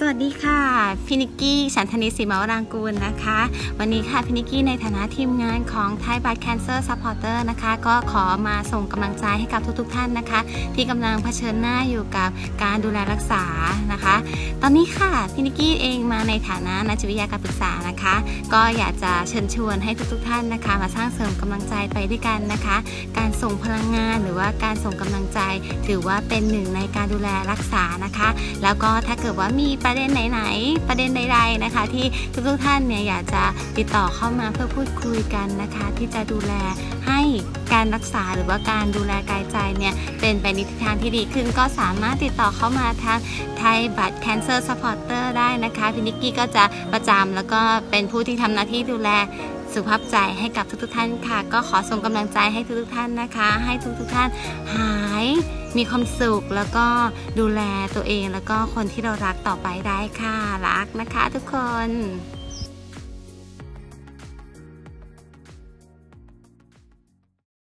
สวัสดีค่ะพินิกกี้ฉันธนิศรีมาวรังกูลนะคะ วันนี้ค่ะพินิกกี้ในฐานะทีมงานของ Thai Blood Cancer Supporter นะคะ ก็ขอมาส่งกำลังใจให้กับทุกๆทท่านนะคะ ที่กำลังเผชิญหน้าอยู่กับการดูแลรักษานะคะ ตอนนี้ค่ะพินิกกี้เองมาในฐานะนักจิตวิทยาการปรึกษานะคะ ก็อยากจะเชิญชวนให้ทุกๆทท่านนะคะ มาสร้างเสริมกำลังใจไปด้วยกันนะคะ การส่งพลังงานหรือว่าการส่งกำลังใจ ถือว่าเป็นหนึ่งในการดูแลรักษานะคะ แล้วก็ถ้าเกิดว่ามีประเด็นไหนๆประเด็นใดๆนะคะ ที่ทุกๆท่านเนี่ยอยากจะติดต่อเข้ามาเพื่อพูดคุยกันนะคะ ที่จะดูแลให้การรักษาหรือว่าการดูแลกายใจเนี่ยเป็นไปในทิศทางที่ดีขึ้นก็สามารถติดต่อเข้ามาทางไทยบัตร Cancer Supporter ได้นะคะพินิกกี้ก็จะประจำแล้วก็เป็นผู้ที่ทำหน้าที่ดูแลสุขภาพใจให้กับทุกๆท่านค่ะ ก็ขอส่งกำลังใจให้ทุกๆท่านนะคะ ให้ทุกๆท่านหายมีความสุขแล้วก็ดูแลตัวเองแล้วก็คนที่เรารักต่อไปได้ค่ะ รักนะคะทุกคน